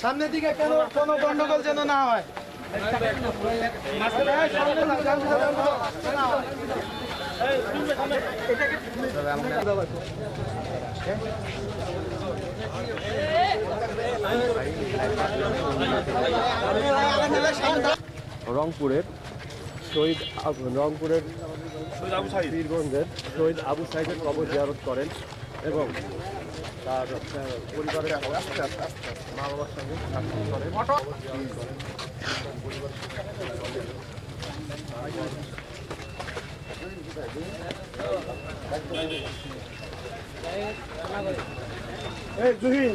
সামনের দিকে কেন কোনো গন্ডগোল যেন না হয়? রংপুরের শহীদ রংপুরের পীরগঞ্জের শহীদ আবু সাইদের কবর জিয়ারত করেন এবং তার পরিবারের মা বাবার সঙ্গে করেন। জুহিন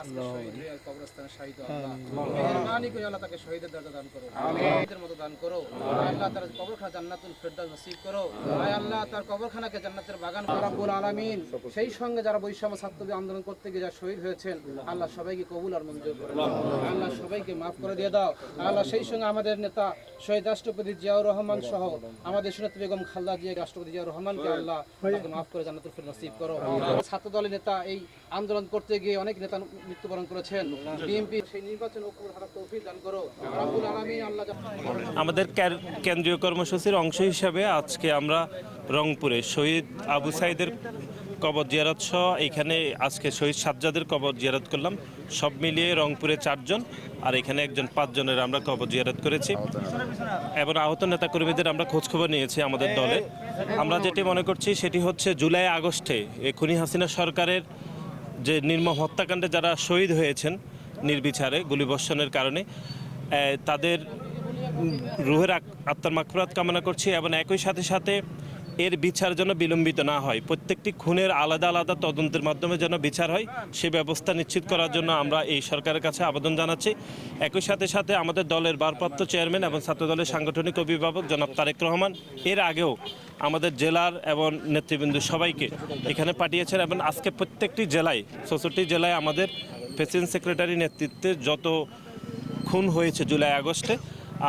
আজকে শহীদ হয়ে কবরস্থানে শহীদ আল্লাহ। করে আল্লাহ তাকে শহীদের দরজা দান করো। শহীদের মতো দান করো। আল্লাহ তার কবরখানা জান্নাতুল ফেরদাউস নসিব করো। আয় আল্লাহ তার কবরখানাকে জান্নাতের বাগান করো আলামিন। সেই সঙ্গে যারা বৈষম্য ছাত্র আন্দোলন করতে গিয়ে যারা শহীদ হয়েছেন আল্লাহ সবাইকে কবুল আর মঞ্জুর করে আল্লাহ সবাইকে মাফ করে দিয়ে দাও। আল্লাহ সেই সঙ্গে আমাদের নেতা শহীদ রাষ্ট্রপতি জিয়াউর রহমান সহ আমাদের সুনেত্রী বেগম খালদা জিয়া রাষ্ট্রপতি জিয়াউর রহমানকে আল্লাহ মাফ করে জান্নাতুল ফেরদাউস নসিব করো। ছাত্র দলের নেতা এই আন্দোলন করতে গিয়ে অনেক নেতা মৃত্যুবরণ করেছেন। বিএনপি সেই নির্বাচন ঐক্য ধারা তৌফিক দান করো। রব্বুল আলামিন আল্লাহ আমাদের কেন্দ্রীয় কর্মসূচির অংশ হিসাবে আজকে আমরা রংপুরে শহীদ আবু সাইদের কবর জিয়ারত সহ এখানে আজকে শহীদ সাজ্জাদের কবর জিয়ারত করলাম। সব মিলিয়ে রংপুরে চারজন আর এখানে একজন পাঁচজনের আমরা কবর জিয়ারত করেছি। এবং আহত নেতাকর্মীদের আমরা খোঁজখবর নিয়েছি আমাদের দলে। আমরা যেটি মনে করছি সেটি হচ্ছে জুলাই আগস্টে খুনি হাসিনা সরকারের যে নির্মম হত্যাকাণ্ডে যারা শহীদ হয়েছেন নির্বিচারে গুলিবর্ষণের কারণে তাদের রুহের আত্মার মাকফরাত কামনা করছি এবং একই সাথে সাথে এর বিচার যেন বিলম্বিত না হয়। প্রত্যেকটি খুনের আলাদা আলাদা তদন্তের মাধ্যমে যেন বিচার হয়, সে ব্যবস্থা নিশ্চিত করার জন্য আমরা এই সরকারের কাছে আবেদন জানাচ্ছি। একই সাথে সাথে আমাদের দলের ভারপ্রাপ্ত চেয়ারম্যান এবং ছাত্র দলের সাংগঠনিক অভিভাবক জনাব তারেক রহমান এর আগেও আমাদের জেলার এবং নেতৃবৃন্দ সবাইকে এখানে পাঠিয়েছেন এবং আজকে প্রত্যেকটি জেলায়, চৌষট্টি জেলায় আমাদের প্রেসিডেন্ট সেক্রেটারি নেতৃত্বে যত খুন হয়েছে জুলাই আগস্টে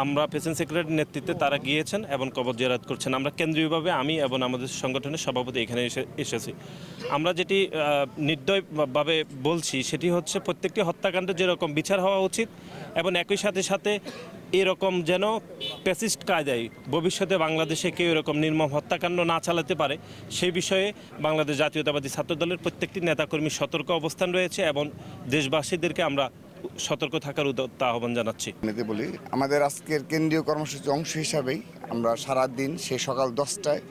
আমরা প্রেসিডেন্ট সেক্রেটারির নেতৃত্বে তারা গিয়েছেন এবং কবর জিয়ারত করছেন। আমরা কেন্দ্রীয়ভাবে আমি এবং আমাদের সংগঠনের সভাপতি এখানে এসে, এসেছি। আমরা যেটি নির্দয়ভাবে বলছি সেটি হচ্ছে প্রত্যেকটি হত্যাকাণ্ডে যেরকম বিচার হওয়া উচিত এবং একই সাথে সাথে এরকম যেন প্যাসিস্ট কায়দায় ভবিষ্যতে বাংলাদেশে কেউ এরকম নির্মম হত্যাকাণ্ড না চালাতে পারে, সেই বিষয়ে বাংলাদেশ জাতীয়তাবাদী ছাত্র দলের প্রত্যেকটি নেতাকর্মী সতর্ক অবস্থান রয়েছে এবং দেশবাসীদেরকে আমরা সতর্ক থাকার উদ্যত্ত আহ্বান জানাচ্ছি। বলি, আমাদের আজকের কেন্দ্রীয় কর্মসূচির অংশ হিসাবেই আমরা সারা দিন সে সকাল দশটায়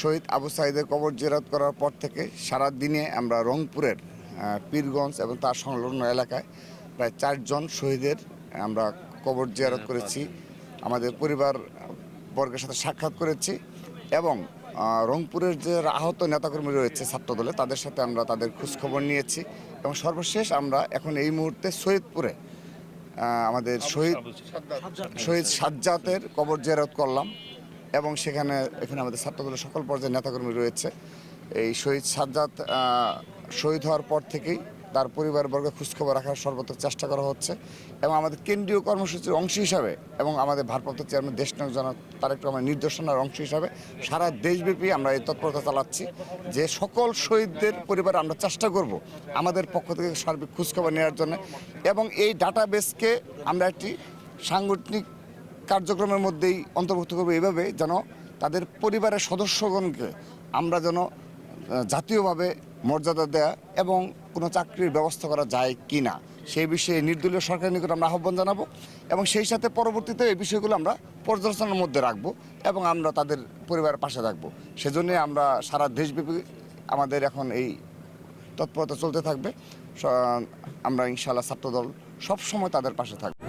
শহীদ আবু সাইদের কবর জেরাত করার পর থেকে সারা দিনে আমরা রংপুরের পীরগঞ্জ এবং তার সংলগ্ন এলাকায় প্রায় চারজন শহীদের আমরা কবর জিয়ারত করেছি। আমাদের পরিবার বর্গের সাথে সাক্ষাৎ করেছি এবং রংপুরের যে আহত নেতাকর্মী রয়েছে ছাত্রদলে, তাদের সাথে আমরা তাদের খোঁজখবর নিয়েছি। এবং সর্বশেষ আমরা এখন এই মুহূর্তে সৈয়দপুরে আমাদের শহীদ শহীদ সাজ্জাতের কবর জিয়ারত করলাম এবং সেখানে এখানে আমাদের ছাত্রদলের সকল পর্যায়ের নেতাকর্মী রয়েছে। এই শহীদ সাজ্জাদ শহীদ হওয়ার পর থেকেই তার পরিবারবর্গ খোঁজখবর রাখার সর্বত্র চেষ্টা করা হচ্ছে এবং আমাদের কেন্দ্রীয় কর্মসূচির অংশ হিসাবে এবং আমাদের ভারপ্রাপ্ত চেয়ারম্যান, দেশনায়ক জনক তারেক রহমানের নির্দেশনার অংশ হিসাবে সারা দেশব্যাপী আমরা এই তৎপরতা চালাচ্ছি যে সকল শহীদদের পরিবারে আমরা চেষ্টা করব আমাদের পক্ষ থেকে সার্বিক খোঁজখবর নেওয়ার জন্য এবং এই ডাটাবেসকে আমরা একটি সাংগঠনিক কার্যক্রমের মধ্যেই অন্তর্ভুক্ত করব এইভাবে যেন তাদের পরিবারের সদস্যগণকে আমরা যেন জাতীয়ভাবে মর্যাদা দেয়া এবং কোনো চাকরির ব্যবস্থা করা যায় কি না, সেই বিষয়ে নির্দলীয় সরকারের নিকট আমরা আহ্বান জানাব এবং সেই সাথে পরবর্তীতে এই বিষয়গুলো আমরা পর্যালোচনার মধ্যে রাখব এবং আমরা তাদের পরিবারের পাশে থাকব। সেজন্যে আমরা সারা দেশব্যাপী আমাদের এখন এই তৎপরতা চলতে থাকবে। আমরা ইনশাআল্লাহ ছাত্রদল সবসময় তাদের পাশে থাকব।